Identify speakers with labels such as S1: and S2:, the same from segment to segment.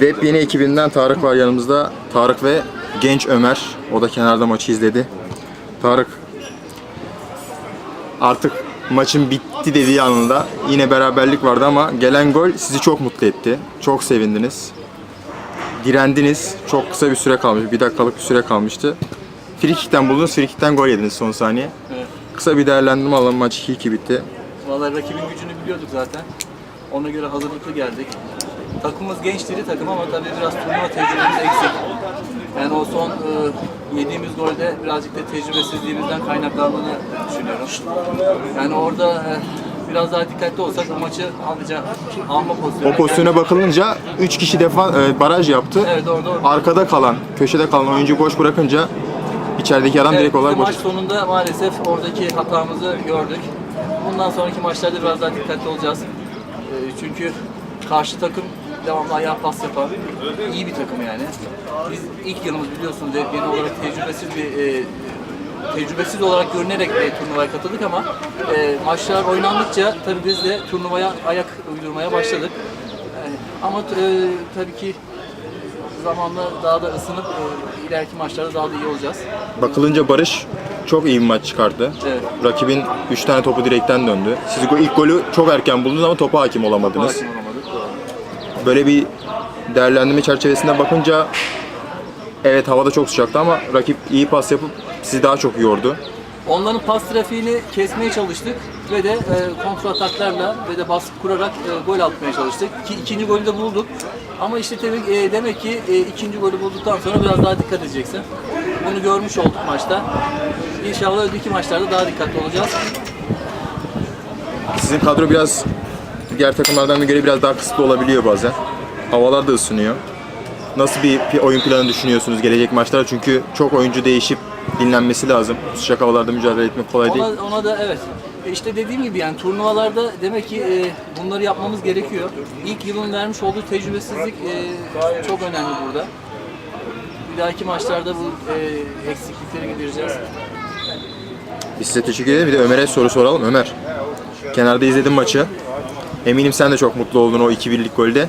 S1: Web yeni ekibinden Tarık var yanımızda. Tarık ve genç Ömer. O da kenarda maçı izledi. Tarık artık maçın bitti dediği anında yine beraberlik vardı ama gelen gol sizi çok mutlu etti. Çok sevindiniz. Direndiniz. Çok kısa bir süre kalmış. Bir dakikalık bir süre kalmıştı. Frikikten buldunuz. Frikikten gol yediniz son saniye.
S2: Evet.
S1: Kısa bir değerlendirme alalım. Maç 2-2 bitti.
S2: Vallahi rakibin gücünü biliyorduk zaten. Ona göre hazırlıklı geldik. Takımımız genç diri takım ama tabii biraz turnuva tecrübemiz eksik. Yani o son e, yediğimiz golde birazcık da tecrübesizliğimizden kaynaklandığını düşünüyorum. Yani orada e, biraz daha dikkatli olsak bu maçı alacak, alma pozisyonu.
S1: O pozisyona bakılınca 3 kişi defa e, baraj yaptı.
S2: Evet orada orada.
S1: Arkada kalan, köşede kalan oyuncu boş bırakınca içerideki adam
S2: Evet,
S1: direkt olarak boş.
S2: maç sonunda maalesef oradaki hatamızı gördük. Bundan sonraki maçlarda biraz daha dikkatli olacağız. Ee, Çünkü karşı takım devamlı ayağa pas yapan iyi bir takım yani. Biz ilk yılımız biliyorsunuz hep yeni olarak tecrübesiz bir e, tecrübesiz olarak görünerek e, turnuvaya katıldık ama e, maçlar oynandıkça tabii biz de turnuvaya ayak uydurmaya başladık. E, ama e, tabii ki zamanla daha da ısınıp e, ileriki maçlarda daha da iyi olacağız.
S1: Bakılınca Barış çok iyi bir maç çıkardı.
S2: Evet.
S1: Rakibin 3 tane topu direkten döndü. Siz ilk golü çok erken buldunuz ama topa hakim olamadınız.
S2: Hakim olamadık.
S1: Böyle bir değerlendirme çerçevesinde bakınca evet havada çok sıcaktı ama rakip iyi pas yapıp sizi daha çok yordu.
S2: Onların pas trafiğini kesmeye çalıştık ve de e, kontra ataklarla ve de baskı kurarak e, gol atmaya çalıştık. Ki ikinci golü de bulduk. Ama işte tabii e, demek ki e, ikinci golü bulduktan sonra biraz daha dikkat edeceksin. Bunu görmüş olduk maçta. İnşallah önceki maçlarda daha dikkatli olacağız.
S1: Sizin kadro biraz diğer takımlardan göre biraz daha kısıtlı olabiliyor bazen. Havalar da ısınıyor. Nasıl bir oyun planı düşünüyorsunuz gelecek maçlara? Çünkü çok oyuncu değişip dinlenmesi lazım. Sıcak havalarda mücadele etmek kolay değil.
S2: Ona, ona da evet. E İşte dediğim gibi yani turnuvalarda demek ki e, bunları yapmamız gerekiyor. İlk yılın vermiş olduğu tecrübesizlik e, çok önemli burada. Bir dahaki maçlarda bu e, eksiklikleri gidereceğiz.
S1: Biz size teşekkür ederim. Bir de Ömer'e soru soralım. Ömer, kenarda izledim maçı. Eminim sen de çok mutlu oldun o 2-1'lik golde.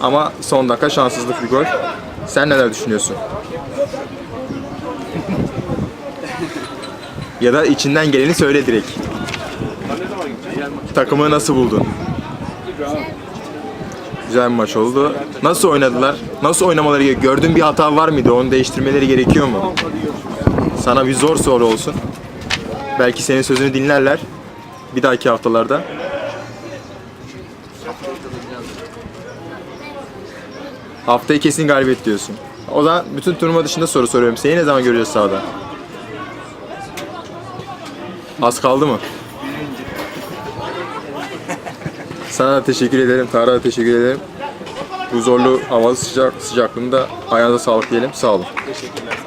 S1: Ama son dakika şanssızlık bir gol. Sen neler düşünüyorsun? ya da içinden geleni söyle direkt. Takımı nasıl buldun? Güzel bir maç oldu. Nasıl oynadılar? Nasıl oynamaları gerekiyor? Gördüğün bir hata var mıydı? Onu değiştirmeleri gerekiyor mu? Sana bir zor soru olsun. Belki senin sözünü dinlerler. Bir dahaki haftalarda. Haftaya kesin galibiyet diyorsun. O zaman bütün turnuva dışında soru soruyorum. Seni ne zaman göreceğiz sahada? Az kaldı mı? Sana da teşekkür ederim. Tarık'a da teşekkür ederim. Bu zorlu havalı sıcak sıcaklığında ayağınıza sağlık diyelim. Sağ olun.
S2: Teşekkürler.